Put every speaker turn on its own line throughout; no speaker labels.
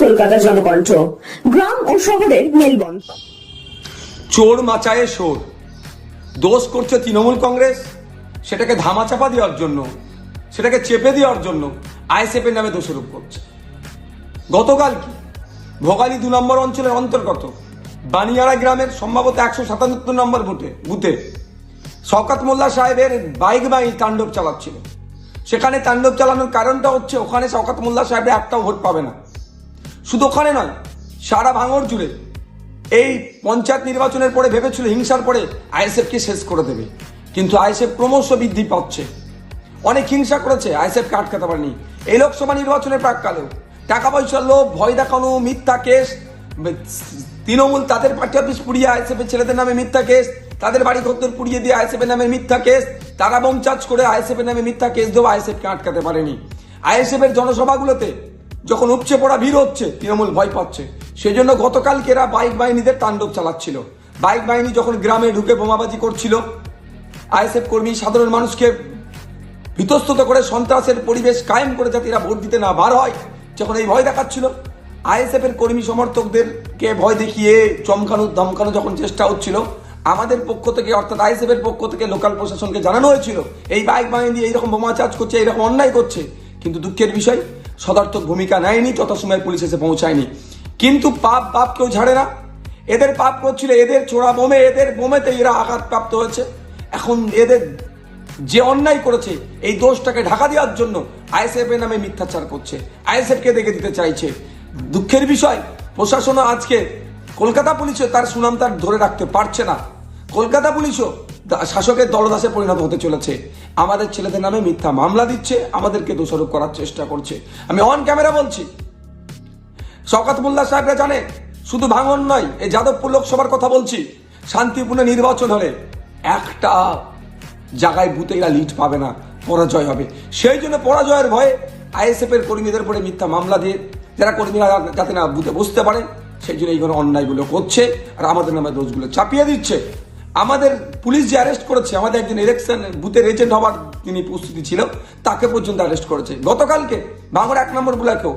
কলকাতা জনকণ্ঠ, গ্রাম ও শহরের
চোর মাচায়ে দোষ করছে তৃণমূল কংগ্রেস, সেটাকে দেওয়ার জন্য, সেটাকে চেপে দেওয়ার জন্য নামে দোষারোপ করছে। গতকাল কি? ভোগালী দু নম্বর অঞ্চলের অন্তর্গত বানিয়ারা গ্রামের সম্ভবত একশো সাতাত্তর নম্বর বুথে বুথে শওকাত মোল্লা সাহেবের বাইক বাই তাণ্ডব চালাচ্ছিল। সেখানে তাণ্ডব চালানোর কারণটা হচ্ছে ওখানে শওকাত মোল্লা সাহেবের একটাও ভোট পাবে না। শুধু ওখানে নয়, সারা ভাঙড় জুড়ে। এই পঞ্চায়েত নির্বাচনের পরে ভেবেছিল হিংসার পরে আইএসএফকে শেষ করে দেবে। কিন্তু আইএসএফ ক্রমশ বৃদ্ধি পাচ্ছে। অনেক হিংসা করেছে আইএসএফকে আটকাতে পারেনি। এই লোকসভা নির্বাচনের প্রাককালেও টাকা পয়সার লোভ, ভয় দেখানো, মিথ্যা কেস, তৃণমূল তাদের পার্টি অফিস পুড়িয়ে আইএসএফ এর ছেলেদের নামে মিথ্যা কেস, তাদের বাড়ি ঘর পুড়িয়ে দিয়ে আইএসএফ এর নামে মিথ্যা কেস, তারা বোম চার্জ করে আইএসএফ এর নামে মিথ্যা কেস দেবো আইএসএফকে আটকাতে পারেনি। আইএসএফ এর জনসভাগুলোতে যখন উপচে পড়া ভিড় হচ্ছে, তৃণমূল ভয় পাচ্ছে। সেই জন্য গতকালকে এরা বাইক বাহিনীদের তাণ্ডব চালাচ্ছিল। বাইক বাহিনী যখন গ্রামে ঢুকে বোমাবাজি করছিল, আইএসএফ কর্মী, সাধারণ মানুষকে বিতস্তত করে সন্ত্রাসের পরিবেশ কায়েম করে যাতে এরা ভোট দিতে না বার হয়, যখন এই ভয় দেখাচ্ছিল আইএসএফ এর কর্মী সমর্থকদেরকে ভয় দেখিয়ে চমকানো, ধমকানো যখন চেষ্টা হচ্ছিল, আমাদের পক্ষ থেকে, অর্থাৎ আইএসএফ এর পক্ষ থেকে লোকাল প্রশাসনকে জানানো হয়েছিল, এই বাইক বাহিনী এইরকম বোমা চার্জ করছে, এইরকম অন্যায় করছে। কিন্তু দুঃখের বিষয় সদার্থক ভূমিকা নেয়নি, যথাসময়ে পুলিশ এসে পৌঁছায়নি। কিন্তু পাপ বাপ কেউ ঝাড়ে না। এদের পাপ করছিল এদের চোরা বোমে, এদের বোমেতে এরা আঘাতপ্রাপ্ত হয়েছে। এখন এদের যে অন্যায় করেছে, এই দোষটাকে ঢাকা দেওয়ার জন্য আইএসএফ এর নামে মিথ্যাচার করছে। আইএসএফ কে দেখে দিতে চাইছে। দুঃখের বিষয়, প্রশাসনও আজকে কলকাতা পুলিশও তার সুনাম তার ধরে রাখতে পারছে না। কলকাতা পুলিশও শাসকের দলদাসে পরিণত হতে চলেছে। আমাদের ছেলেদের নামে মিথ্যা মামলা দিচ্ছে, আমাদেরকে দোষারোপ করার চেষ্টা করছে। আমি অন ক্যামেরা বলছি। শওকাত মোল্লা সাহেবরা জানে, শুধু ভাঙন নয়, এই যাদবপুর লোকসভার কথা বলছি। শান্তিপূর্ণ নির্বাচন হলে একটা জায়গায় বুথে এরা লিড পাবে না, পরাজয় হবে। সেই জন্য পরাজয়ের ভয়ে আইএসএফ এর কর্মীদের উপরে মিথ্যা মামলা দিয়ে, যারা কর্মীরা যাতে না বুথে বসতে পারে, সেই জন্য এইগুলো অন্যায়গুলো করছে আর আমাদের নামে দোষগুলো চাপিয়ে দিচ্ছে। আমাদের পুলিশ যে অ্যারেস্ট করেছে, আমাদের একজন ইলেকশন বুথের এজেন্ট হওয়ার তিনি প্রস্তুতি ছিল, তাকে পর্যন্ত অ্যারেস্ট করেছে। গতকালকে বাংলার এক নম্বর ব্লকেও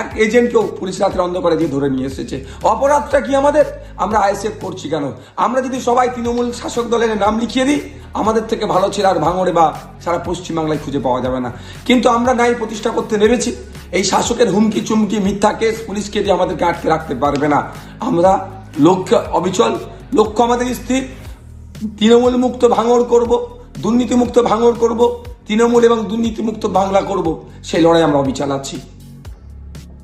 এক এজেন্টকেও পুলিশ রাতের অন্ধকারে দিয়ে ধরে নিয়ে এসেছে। অপরাধটা কি আমাদের? আমরা আইএসএফ করছি কেন? আমরা যদি সবাই তৃণমূল শাসক দলের নাম লিখিয়ে দিই, আমাদের থেকে ভালো ছিল আর ভাঙড়ে বা সারা পশ্চিমবাংলায় খুঁজে পাওয়া যাবে না। কিন্তু আমরা নাই প্রতিষ্ঠা করতে নেমেছি। এই শাসকের হুমকি, চুমকি, মিথ্যা কেস পুলিশকে দিয়ে আমাদেরকে আটকে রাখতে পারবে না। আমরা লক্ষ্য অবিচল, লক্ষ্য আমাদের স্থির। তৃণমূল মুক্ত ভাঙড় করব, দুর্নীতিমুক্ত ভাঙড় করব, তৃণমূল এবং দুর্নীতিমুক্ত বাংলা করব, সেই লড়াই আমরা অবিচাল আছি।